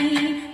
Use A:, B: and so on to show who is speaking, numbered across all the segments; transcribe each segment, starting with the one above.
A: see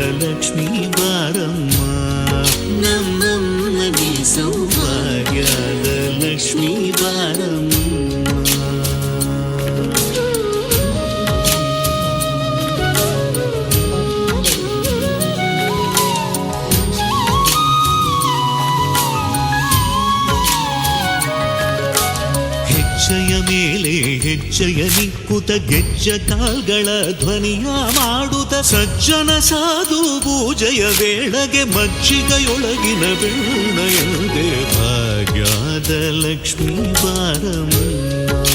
A: Varalakshmi வாரம் ಜಯನಿ ಕುತ ಗೆಜ್ಜ ಕಾಲ್ಗಳ ಧ್ವನಿಯ ಮಾಡುತ್ತ ಸಜ್ಜನ ಸಾಧು ಪೂಜೆಯ ವೇಳೆಗೆ ಮಜ್ಜಿಗೆಯೊಳಗಿನ ಬೀಣಯಂದೆ ಭಾಗ್ಯದ ಲಕ್ಷ್ಮೀ ಬಾರಮ್ಮ.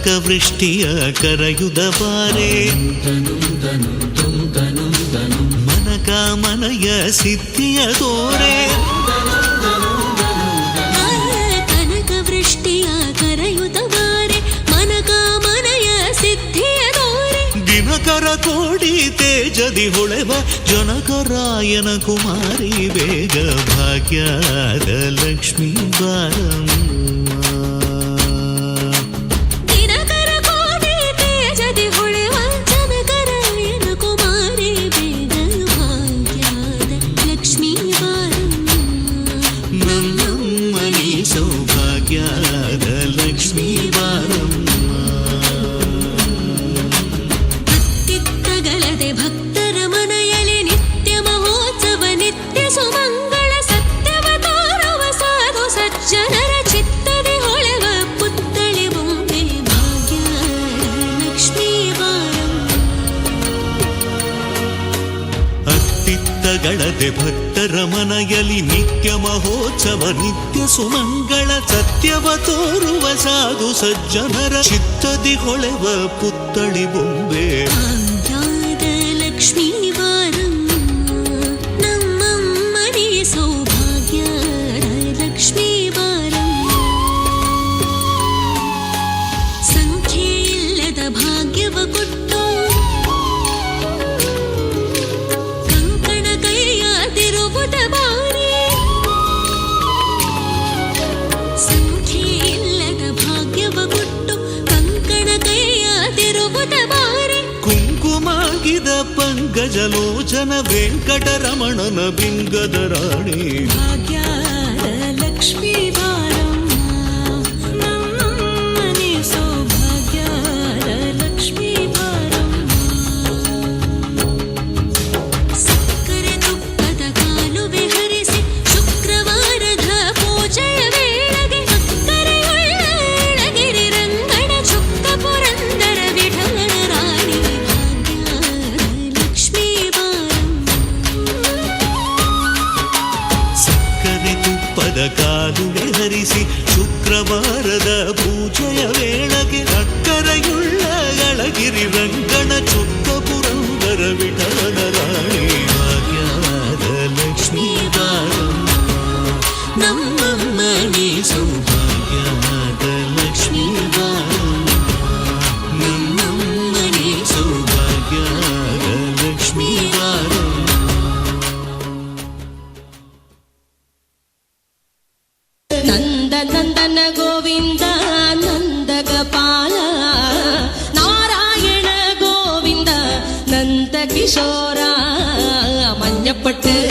A: ಕನಕವೃಷ್ಟಿಯ ಕರಯುದ ಬಾರೆ ಮನಕ ಮನಯ ಸಿದ್ಧಿಯ ತೋರೆ
B: ಕನಕವೃಷ್ಟಿಯ ಕರಯುದ ಬಾರೆ ಮನಕ ಮನಯ ಸಿದ್ಧಿಯ ತೋರೆ
A: ದಿನಕರ ತೋಡಿ ತೇಜದಿ ಹೊಳೆವ ಜನಕರಾಯನ ಕುಮಾರಿ ಬೇಗ ಭಾಗ್ಯದ ಲಕ್ಷ್ಮೀ ಬಾರಂ
B: ಗಳದೆ ಭಕ್ತರ ಮನಯಲಿ ನಿತ್ಯ ಮಹೋತ್ಸವ, ನಿತ್ಯ ಸುಮಂಗಳ ಸತ್ಯವ ತೋರುವ
A: ಸಾಧು ಸಜ್ಜನರ ಚಿತ್ತದಿ ಹೊಳೆವ ಪುತ್ತಳಿ ಬೊಂಬೆ.
B: ಲಕ್ಷ್ಮೀ
C: గజలోచన వెంకటరమణన బింగదరాణి வஞ்சப்பட்டு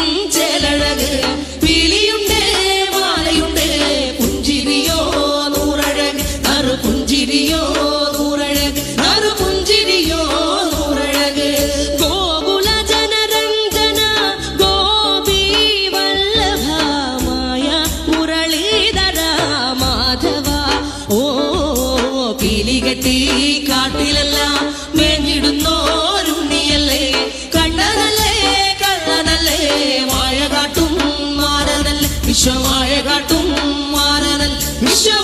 C: നീ വിശ്വമായ കാട്ടും
B: മാരനൻ വിശ്വ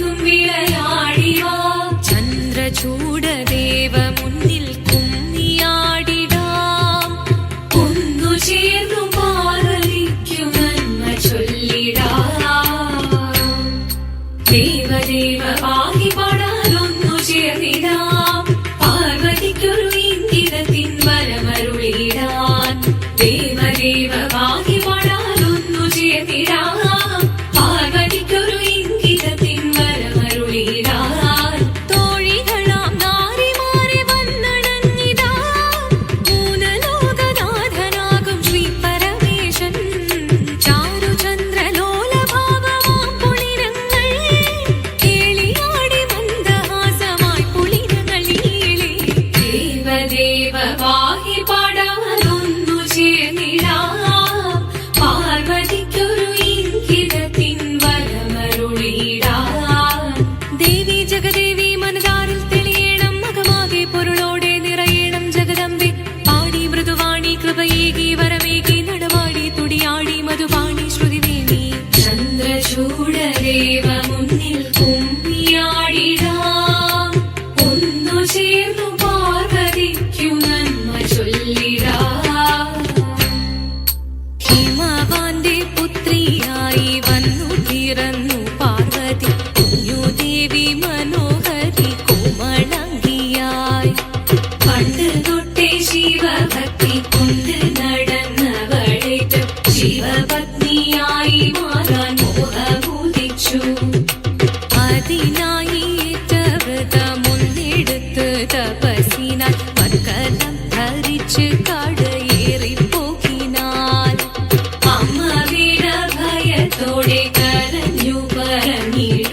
B: எங்கும் விளையாடிவா? சந்திரசூட தேவ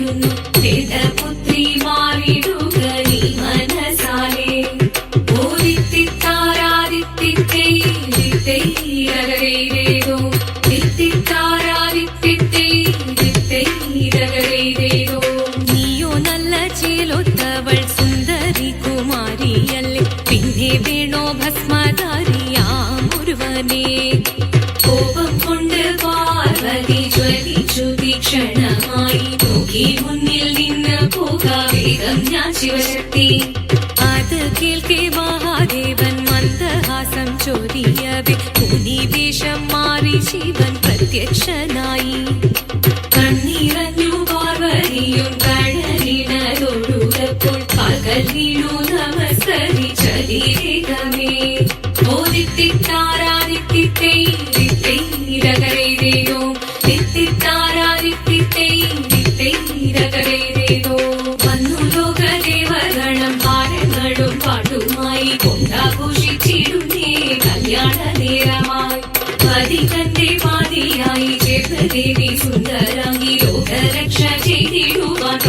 B: దిగును విడప മുഖി മുന്നിൽ നിന്ന് പോകാം ഞാൻ ശിവശക്തി അത് കേൾക്കെ മഹാദേവൻ മന്ദഹാസം ചോദിയവേ മുനി വേഷം മാറി ശിവൻ പ്രത്യക്ഷനായി തീരകളേതേതോ വന്നു ലോകരക്ഷ ചെയ്തിടുവാൻ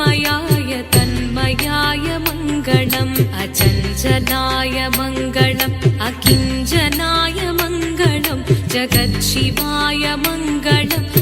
B: தன்மயாய தன்மயாய மங்களம். அச்சஞ்சனாய மங்களம் அகிஞ்சனாய மங்களம். ஜகத்சிவாய மங்களம்